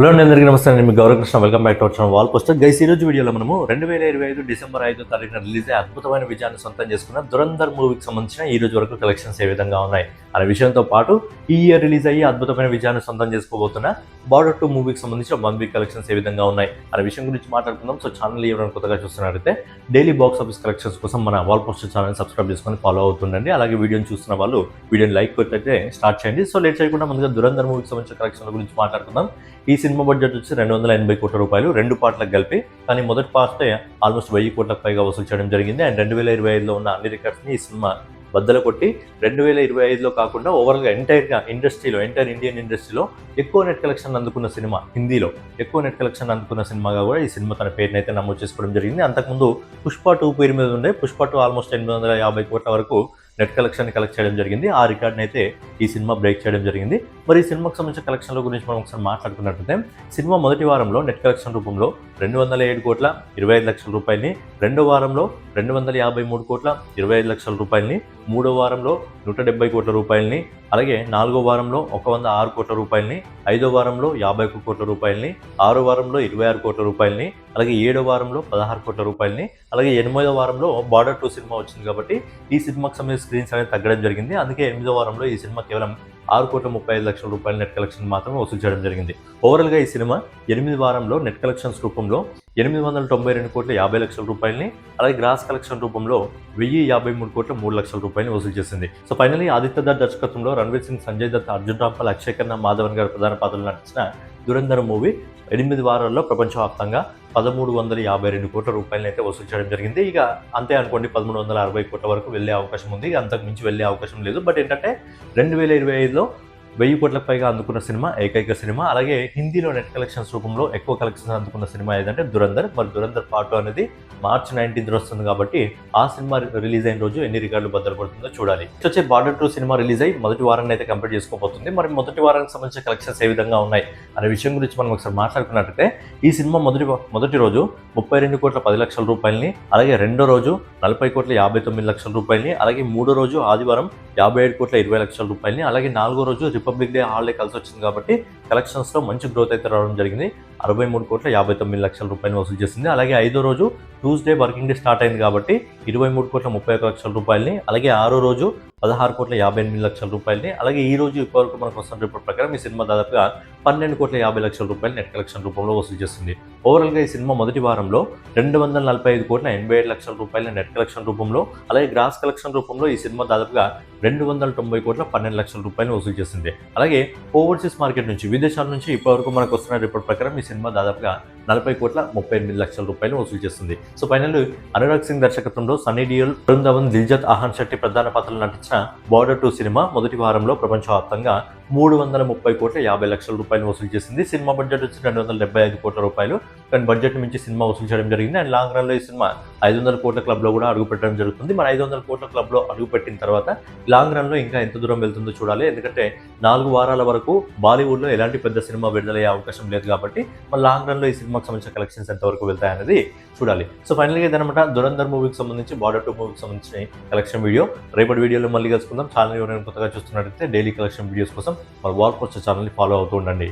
Hello అండి అందరికీ నమస్తే నేను మీ Gaurav Krishna welcome back to wall poster. Guys ఈ రోజు వీడియోలో మనము రెండు వేల ఇరవై ఐదు డిసెంబర్ ఐదు తారీఖున రిలీజ్ అయ్యే అద్భుతమైన విజయాన్ని సొంతం చేసుకున్న దురంధర్ మూవీకి సంబంధించిన ఈ రోజు వరకు కలెక్షన్స్ ఏ విధంగా ఉన్నాయి అనే విషయంతో పాటు ఈ ఇయర్ రిలీజ్ అయ్యి అద్భుతమైన విజయాన్ని సొంతం చేసుకోబోతున్న బార్డర్ టూ మూవీకి సంబంధించిన వన్ వీక్ కలెక్షన్స్ ఏ విధంగా ఉన్నాయి అనే విషయం గురించి మాట్లాడుకుందాం. సో ఛానల్ ఎవరైనా కొత్తగా చూస్తున్నట్లయితే డైలీ బాక్స్ ఆఫీస్ కలెక్షన్స్ కోసం మన వాల్ పోస్టర్ ఛానల్ సబ్స్క్రైబ్ చేసుకొని ఫాలో అవుతుండండి. అలాగే వీడియోని చూస్తున్న వాళ్ళు వీడియోని లైక్ కొట్టయితే స్టార్ట్ చేయండి. సో లేట్ చేయకుండా ముందుగా దురంధర్ మూవీకి సంబంధించిన కలెక్షన్ల గురించి మాట్లాడుకుందాం. ఈ సినిమా బడ్జెట్ వచ్చి రెండు వందల ఎనభై కోట్ల రూపాయలు. రెండు పార్ట్లకు కలిపి కానీ మొదటి పార్ట్ ఆల్మోస్ట్ వెయ్యి కోట్లకు పైగా వసూలు చేయడం జరిగింది. అండ్ రెండు వేల ఇరవై ఐదులో ఉన్న అన్ని రికార్డ్స్ని ఈ సినిమా బద్దలు కొట్టి రెండు వేల ఇరవై ఐదులో కాకుండా ఓవరాల్గా ఎంటైర్గా ఇండస్ట్రీలో ఎంటైర్ ఇండియన్ ఇండస్ట్రీలో ఎక్కువ నెట్ కలెక్షన్ అందుకున్న సినిమా హిందీలో ఎక్కువ నెట్ కలెక్షన్ అందుకున్న సినిమాగా కూడా ఈ సినిమా తన పేరుని అయితే నమోదు చేసుకోవడం జరిగింది. అంతకుముందు పుష్ప టూ పేరు మీద ఉండే పుష్ప టూ ఆల్మోస్ట్ ఎనిమిది వందల యాభై కోట్ల వరకు నెట్ కలెక్షన్ కలెక్ట్ చేయడం జరిగింది. ఆ రికార్డ్ని అయితే ఈ సినిమా బ్రేక్ చేయడం జరిగింది. మరి ఈ సినిమాకు సంబంధించిన కలెక్షన్ల గురించి మనం ఒకసారి మాట్లాడుకున్నట్లయితే సినిమా మొదటి వారంలో నెట్ కలెక్షన్ రూపంలో రెండు వందల ఏడు కోట్ల ఇరవై ఐదు లక్షల రూపాయలని రెండో వారంలో రెండు వందల యాభై మూడు కోట్ల ఇరవై ఐదు లక్షల రూపాయలని మూడో వారంలో నూట డెబ్బై కోట్ల రూపాయలని అలాగే నాలుగో వారంలో ఒక వంద ఆరు కోట్ల రూపాయలని ఐదో వారంలో యాభై ఒక్క కోట్ల రూపాయలని ఆరో వారంలో ఇరవై ఆరు కోట్ల రూపాయలని అలాగే ఏడో వారంలో పదహారు కోట్ల రూపాయలని అలాగే ఎనిమిదో వారంలో బార్డర్ టూ సినిమా వచ్చింది కాబట్టి ఈ సినిమాకి సంబంధించిన స్క్రీన్స్ అనేది తగ్గడం జరిగింది. అందుకే ఎనిమిదో వారంలో ఈ సినిమా కేవలం ఆరు కోట్ల ముప్పై ఐదు లక్షల రూపాయల నెట్ కలెక్షన్ మాత్రమే వసూలు చేయడం జరిగింది. ఓవరాల్గా ఈ సినిమా ఎనిమిది వారంలో నెట్ కలెక్షన్స్ రూపంలో ఎనిమిది వందల తొంభై రెండు కోట్ల యాభై లక్షల రూపాయలని అలాగే గ్రాస్ కలెక్షన్ రూపంలో వెయ్యి యాభై మూడు కోట్ల మూడు లక్షల రూపాయలని వసూలు చేసింది. సో ఫైనలీ ఆదిత్య దత్ దర్శకత్వంలో రణవీర్ సింగ్ సంజయ్ దత్ అర్జున్ రాంపాల్ అక్షయ్ ఖన్నా మాధవన్ గారు ప్రధాన పాత్రలు నటించిన దురంధర్ మూవీ. ఎనిమిది వారాల్లో ప్రపంచవ్యాప్తంగా పదమూడు వందల యాభై రెండు కోట్ల రూపాయలను అయితే వసూలు చేయడం జరిగింది. ఇక అంతే అనుకోండి పదమూడు వందల అరవై కోట్ల వరకు వెళ్ళే అవకాశం ఉంది. ఇక అంతకు మించి వెళ్ళే అవకాశం లేదు. బట్ ఏంటంటే రెండు వేల ఇరవై ఐదులో వెయ్యి కోట్లకు పైగా అందుకున్న సినిమా ఏకైక సినిమా. అలాగే హిందీలో నెట్ కలెక్షన్స్ రూపంలో ఎక్కువ కలెక్షన్స్ అందుకున్న సినిమా ఏదంటే దురంధర్. మరి దురంధర్ పార్ట్ అనేది మార్చ్ నైన్టీన్త్ వస్తుంది కాబట్టి ఆ సినిమా రిలీజ్ అయిన రోజు ఎన్ని రికార్డులు భద్రపడుతుందో చూడాలి. వచ్చే బార్డర్ టూ సినిమా రిలీజ్ అయ్యి మొదటి వారాన్ని అయితే కంప్లీట్ చేసుకోబోతుంది. మరి మొదటి వారానికి సంబంధించిన కలెక్షన్స్ ఏ విధంగా ఉన్నాయి అనే విషయం గురించి మనం ఒకసారి మాట్లాడుకున్నట్టయితే ఈ సినిమా మొదటి మొదటి రోజు ముప్పై రెండు కోట్ల పది లక్షల రూపాయలని అలాగే రెండో రోజు నలభై కోట్ల యాభై తొమ్మిది లక్షల రూపాయలని అలాగే మూడో రోజు ఆదివారం యాభై ఏడు కోట్ల ఇరవై లక్షల రూపాయలని అలాగే నాలుగో రోజు రిపబ్లిక్ డే హాలిడే కలిసి వచ్చింది కాబట్టి కలెక్షన్స్లో మంచి గ్రోత్ అయితే రావడం జరిగింది. అరవై మూడు కోట్ల యాభై తొమ్మిది లక్షల రూపాయలు వసూలు చేసింది. అలాగే ఐదో రోజు ట్యూస్డే వర్కింగ్ డే స్టార్ట్ అయింది కాబట్టి ఇరవై మూడు కోట్ల ముప్పై ఒక లక్షల రూపాయలని అలాగే ఆరో రోజు పదహారు కోట్ల యాభై ఎనిమిది లక్షల రూపాయలని. అలాగే ఈ రోజు ఇప్పటివరకు మనకు వస్తున్న రిపోర్ట్ ప్రకారం ఈ సినిమా దాదాపుగా పన్నెండు కోట్ల యాభై లక్షల రూపాయలు నెట్ కలెక్షన్ రూపంలో వసూలు చేస్తుంది. ఓవరాల్గా ఈ సినిమా మొదటి వారంలో రెండు వందల నలభై ఐదు కోట్ల ఎనభై ఏడు లక్షల రూపాయల నెట్ కలెక్షన్ రూపంలో అలాగే గ్రాస్ కలెక్షన్ రూపంలో ఈ సినిమా దాదాపుగా రెండు వందల తొంభై కోట్ల పన్నెండు లక్షల రూపాయలు వసూలు చేసింది. అలాగే ఓవర్సీస్ మార్కెట్ నుంచి విదేశాల నుంచి ఇప్పటివరకు మనకు వస్తున్న రిపోర్ట్ ప్రకారం ఈ సినిమా దాదాపుగా నలభై కోట్ల ముప్పై ఎనిమిది లక్షల రూపాయలు వసూలు చేస్తుంది. సో ఫైనల్ అనురాగ్ సింగ్ దర్శకత్వంలో సన్నీ డియోల్ వరుణ్ ధవన్ దిల్జత్ ఆహాన్ శెట్టి ప్రధాన పాత్రలు నటించిన బార్డర్ టూ సినిమా మొదటి వారంలో ప్రపంచవ్యాప్తంగా మూడు వందల ముప్పై కోట్ల యాభై లక్షల రూపాయలు వసూలు చేసింది. సినిమా బడ్జెట్ వచ్చి రెండు వందల డెబ్బై ఐదు కోట్ల రూపాయలు. కానీ బడ్జెట్ మించి సినిమా వసూలు చేయడం జరిగింది. అండ్ లాంగ్ రన్లో ఈ సినిమా ఐదు వందల కోట్ల క్లబ్లో కూడా అడుగుపెట్టడం జరుగుతుంది. మరి ఐదు వందల కోట్ల క్లబ్లో అడుగుపెట్టిన తర్వాత లాంగ్ రన్లో ఇంకా ఎంత దూరం వెళ్తుందో చూడాలి. ఎందుకంటే నాలుగు వారాల వరకు బాలీవుడ్లో ఎలాంటి పెద్ద సినిమా విడుదలయ్యే అవకాశం లేదు కాబట్టి మరి లాంగ్ రన్లో ఈ సినిమాకి సంబంధించిన కలెక్షన్స్ ఎంతవరకు వెళ్తాయనేది చూడాలి. సో ఫైనల్గా ఇదనమాట దురంధర్ మూవీకి సంబంధించి బార్డర్ టూ మూవీకి సంబంధించిన కలెక్షన్ వీడియో. రేపటి వీడియోలో మళ్ళీ కలుసుకుందాం. ఛానల్ ఎవరైనా కొత్తగా చూస్తున్నట్టయితే డైలీ కలెక్షన్ వీడియోస్ కోసం మన వాల్ పోస్టర్ ఛానల్ని ఫాలో అవుతూ ఉండండి.